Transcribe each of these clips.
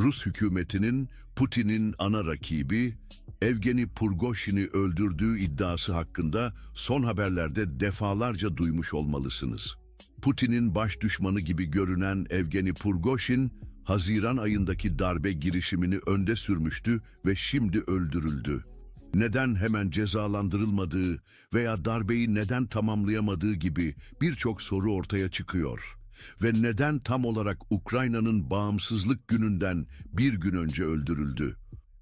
Rus hükümetinin Putin'in ana rakibi Evgeni Purgoşin'i öldürdüğü iddiası hakkında son haberlerde defalarca duymuş olmalısınız. Putin'in baş düşmanı gibi görünen Evgeni Purgoşin, Haziran ayındaki darbe girişimini önde sürmüştü ve şimdi öldürüldü. Neden hemen cezalandırılmadığı veya darbeyi neden tamamlayamadığı gibi birçok soru ortaya çıkıyor. Ve neden tam olarak Ukrayna'nın bağımsızlık gününden bir gün önce öldürüldü?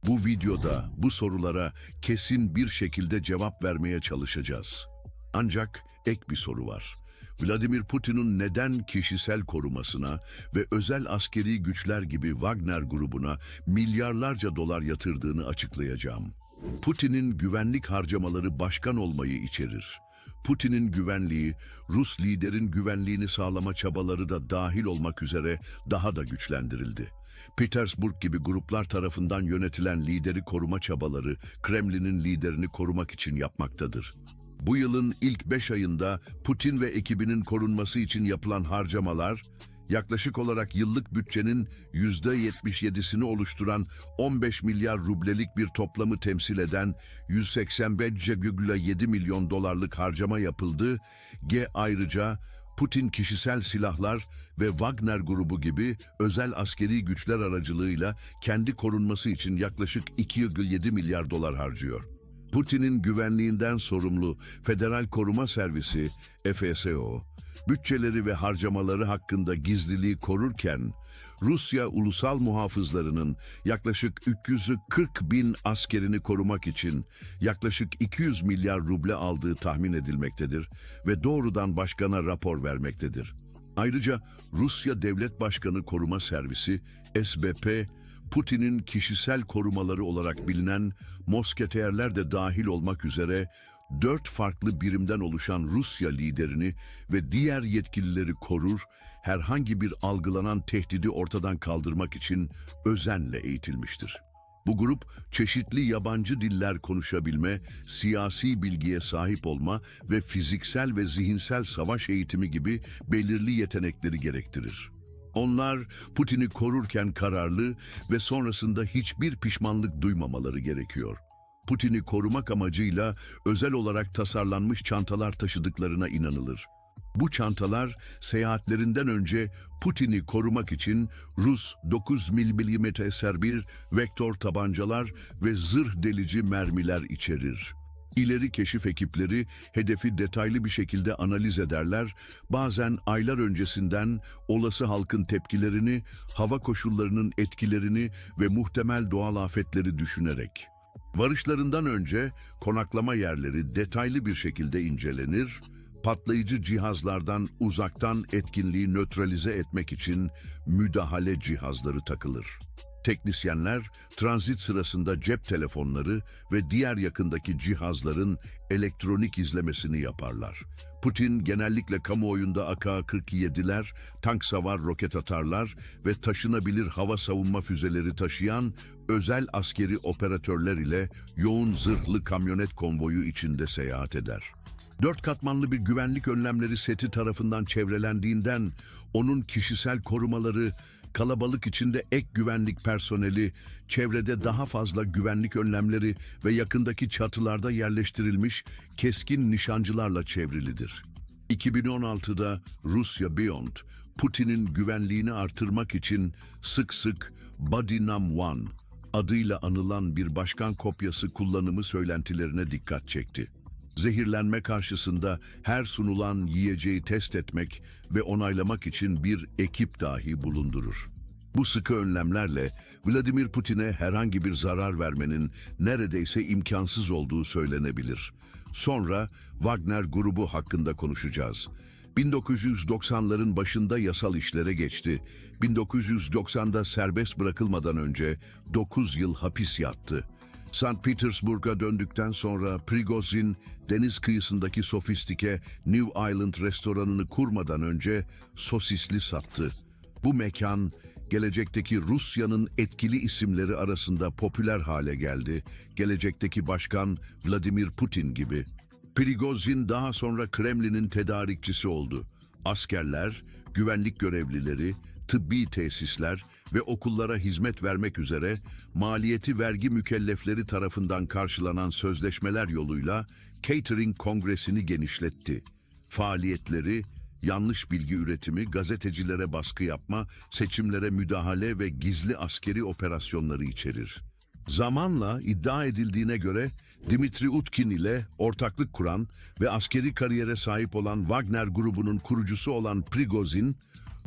Bu videoda bu sorulara kesin bir şekilde cevap vermeye çalışacağız. Ancak ek bir soru var. Vladimir Putin'in neden kişisel korumasına ve özel askeri güçler gibi Wagner grubuna milyarlarca dolar yatırdığını açıklayacağım. Putin'in güvenlik harcamaları başkan olmayı içerir. Putin'in güvenliği, Rus liderin güvenliğini sağlama çabaları da dahil olmak üzere daha da güçlendirildi. Petersburg gibi gruplar tarafından yönetilen lideri koruma çabaları Kremlin'in liderini korumak için yapmaktadır. Bu yılın ilk 5 ayında Putin ve ekibinin korunması için yapılan harcamalar, yaklaşık olarak yıllık bütçenin %77'sini oluşturan 15 milyar rublelik bir toplamı temsil eden 185,7 milyon dolarlık harcama yapıldı. G ayrıca Putin kişisel silahlar ve Wagner grubu gibi özel askeri güçler aracılığıyla kendi korunması için yaklaşık 2,7 milyar dolar harcıyor. Putin'in güvenliğinden sorumlu Federal Koruma Servisi, FSO, bütçeleri ve harcamaları hakkında gizliliği korurken, Rusya ulusal muhafızlarının yaklaşık 340 bin askerini korumak için yaklaşık 200 milyar ruble aldığı tahmin edilmektedir ve doğrudan başkana rapor vermektedir. Ayrıca Rusya Devlet Başkanı Koruma Servisi, SBP, Putin'in kişisel korumaları olarak bilinen Mosketerler de dahil olmak üzere dört farklı birimden oluşan Rusya liderini ve diğer yetkilileri korur, herhangi bir algılanan tehdidi ortadan kaldırmak için özenle eğitilmiştir. Bu grup çeşitli yabancı diller konuşabilme, siyasi bilgiye sahip olma ve fiziksel ve zihinsel savaş eğitimi gibi belirli yetenekleri gerektirir. Onlar Putin'i korurken kararlı ve sonrasında hiçbir pişmanlık duymamaları gerekiyor. Putin'i korumak amacıyla özel olarak tasarlanmış çantalar taşıdıklarına inanılır. Bu çantalar seyahatlerinden önce Putin'i korumak için Rus 9 mm serbir vektör tabancalar ve zırh delici mermiler içerir. İleri keşif ekipleri hedefi detaylı bir şekilde analiz ederler, bazen aylar öncesinden olası halkın tepkilerini, hava koşullarının etkilerini ve muhtemel doğal afetleri düşünerek. Varışlarından önce konaklama yerleri detaylı bir şekilde incelenir, patlayıcı cihazlardan uzaktan etkinliği nötralize etmek için müdahale cihazları takılır. Teknisyenler transit sırasında cep telefonları ve diğer yakındaki cihazların elektronik izlemesini yaparlar. Putin genellikle kamuoyunda AK-47'ler, tank savar roket atarlar ve taşınabilir hava savunma füzeleri taşıyan özel askeri operatörler ile yoğun zırhlı kamyonet konvoyu içinde seyahat eder. Dört katmanlı bir güvenlik önlemleri seti tarafından çevrelendiğinden onun kişisel korumaları, kalabalık içinde ek güvenlik personeli, çevrede daha fazla güvenlik önlemleri ve yakındaki çatılarda yerleştirilmiş keskin nişancılarla çevrilidir. 2016'da Rusya Beyond, Putin'in güvenliğini artırmak için sık sık Body Nam One adıyla anılan bir başkan kopyası kullanımı söylentilerine dikkat çekti. Zehirlenme karşısında her sunulan yiyeceği test etmek ve onaylamak için bir ekip dahi bulundurur. Bu sıkı önlemlerle Vladimir Putin'e herhangi bir zarar vermenin neredeyse imkansız olduğu söylenebilir. Sonra Wagner grubu hakkında konuşacağız. 1990'ların başında yasal işlere geçti. 1990'da serbest bırakılmadan önce 9 yıl hapis yattı. St. Petersburg'a döndükten sonra Prigozhin, deniz kıyısındaki sofistike New Island restoranını kurmadan önce sosisli sattı. Bu mekan, gelecekteki Rusya'nın etkili isimleri arasında popüler hale geldi. Gelecekteki başkan Vladimir Putin gibi. Prigozhin daha sonra Kremlin'in tedarikçisi oldu. Askerler, güvenlik görevlileri, tıbbi tesisler ve okullara hizmet vermek üzere maliyeti vergi mükellefleri tarafından karşılanan sözleşmeler yoluyla Catering Kongresi'ni genişletti. Faaliyetleri, yanlış bilgi üretimi, gazetecilere baskı yapma, seçimlere müdahale ve gizli askeri operasyonları içerir. Zamanla iddia edildiğine göre Dimitri Utkin ile ortaklık kuran ve askeri kariyere sahip olan Wagner grubunun kurucusu olan Prigozhin,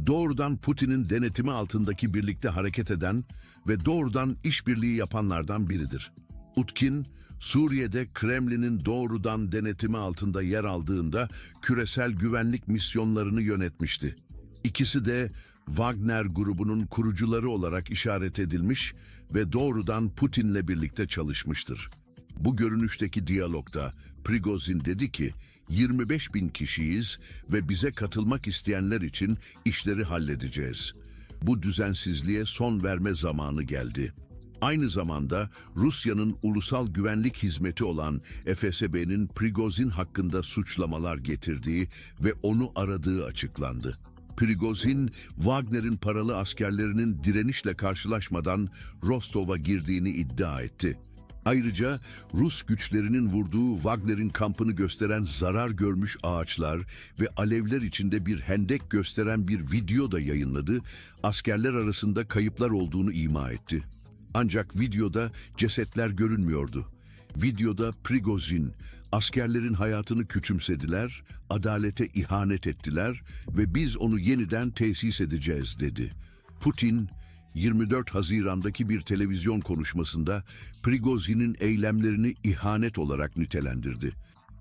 doğrudan Putin'in denetimi altındaki birlikte hareket eden ve doğrudan işbirliği yapanlardan biridir. Utkin, Suriye'de Kremlin'in doğrudan denetimi altında yer aldığında küresel güvenlik misyonlarını yönetmişti. İkisi de Wagner grubunun kurucuları olarak işaret edilmiş ve doğrudan Putin'le birlikte çalışmıştır. Bu görünüşteki diyalogda Prigozhin dedi ki, 25 bin kişiyiz ve bize katılmak isteyenler için işleri halledeceğiz. Bu düzensizliğe son verme zamanı geldi. Aynı zamanda Rusya'nın ulusal güvenlik hizmeti olan FSB'nin Prigozhin hakkında suçlamalar getirdiği ve onu aradığı açıklandı. Prigozhin, Wagner'in paralı askerlerinin direnişle karşılaşmadan Rostov'a girdiğini iddia etti. Ayrıca Rus güçlerinin vurduğu Wagner'in kampını gösteren zarar görmüş ağaçlar ve alevler içinde bir hendek gösteren bir video da yayınladı, askerler arasında kayıplar olduğunu ima etti. Ancak videoda cesetler görünmüyordu. Videoda Prigozhin, askerlerin hayatını küçümsediler, adalete ihanet ettiler ve biz onu yeniden tesis edeceğiz dedi. Putin, 24 Haziran'daki bir televizyon konuşmasında Prigozhin'in eylemlerini ihanet olarak nitelendirdi.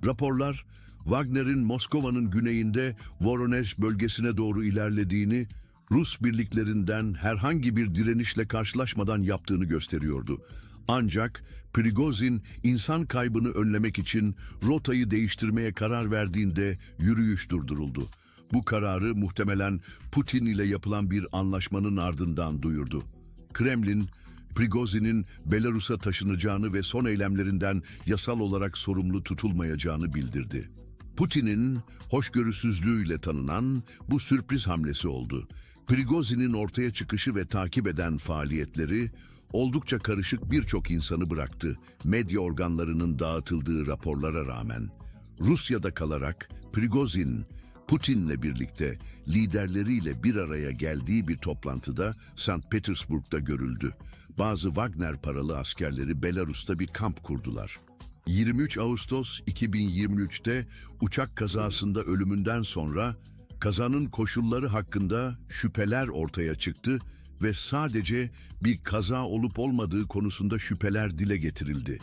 Raporlar, Wagner'in Moskova'nın güneyinde Voronezh bölgesine doğru ilerlediğini, Rus birliklerinden herhangi bir direnişle karşılaşmadan yaptığını gösteriyordu. Ancak Prigozhin insan kaybını önlemek için rotayı değiştirmeye karar verdiğinde yürüyüş durduruldu. Bu kararı muhtemelen Putin ile yapılan bir anlaşmanın ardından duyurdu. Kremlin, Prigozhin'in Belarus'a taşınacağını ve son eylemlerinden yasal olarak sorumlu tutulmayacağını bildirdi. Putin'in hoşgörüsüzlüğüyle tanınan bu sürpriz hamlesi oldu. Prigozhin'in ortaya çıkışı ve takip eden faaliyetleri oldukça karışık birçok insanı bıraktı. Medya organlarının dağıtıldığı raporlara rağmen Rusya'da kalarak Prigozhin Putin'le birlikte liderleriyle bir araya geldiği bir toplantıda St. Petersburg'da görüldü. Bazı Wagner paralı askerleri Belarus'ta bir kamp kurdular. 23 Ağustos 2023'te uçak kazasında ölümünden sonra kazanın koşulları hakkında şüpheler ortaya çıktı ve sadece bir kaza olup olmadığı konusunda şüpheler dile getirildi.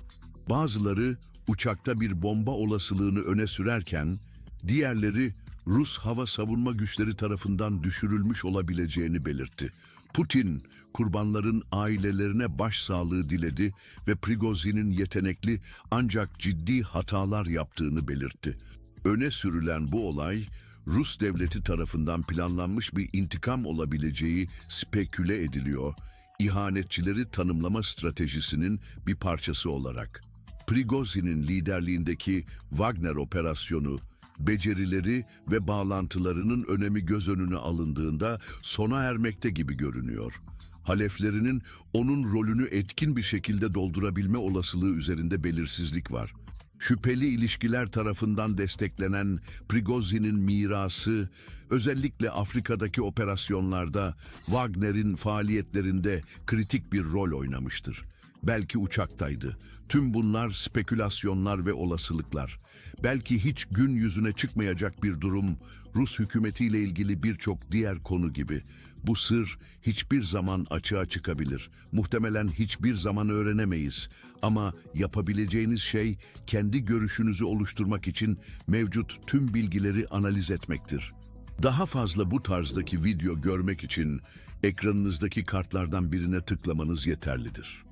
Bazıları uçakta bir bomba olasılığını öne sürerken diğerleri Rus hava savunma güçleri tarafından düşürülmüş olabileceğini belirtti. Putin, kurbanların ailelerine başsağlığı diledi ve Prigozhin'in yetenekli ancak ciddi hatalar yaptığını belirtti. Öne sürülen bu olay, Rus devleti tarafından planlanmış bir intikam olabileceği speküle ediliyor, ihanetçileri tanımlama stratejisinin bir parçası olarak. Prigozhin'in liderliğindeki Wagner operasyonu, becerileri ve bağlantılarının önemi göz önüne alındığında sona ermekte gibi görünüyor. Haleflerinin onun rolünü etkin bir şekilde doldurabilme olasılığı üzerinde belirsizlik var. Şüpheli ilişkiler tarafından desteklenen Prigozhin'in mirası, özellikle Afrika'daki operasyonlarda Wagner'in faaliyetlerinde kritik bir rol oynamıştır. Belki uçaktaydı. Tüm bunlar spekülasyonlar ve olasılıklar. Belki hiç gün yüzüne çıkmayacak bir durum, Rus hükümetiyle ilgili birçok diğer konu gibi. Bu sır hiçbir zaman açığa çıkabilir. Muhtemelen hiçbir zaman öğrenemeyiz. Ama yapabileceğiniz şey kendi görüşünüzü oluşturmak için mevcut tüm bilgileri analiz etmektir. Daha fazla bu tarzdaki video görmek için ekranınızdaki kartlardan birine tıklamanız yeterlidir.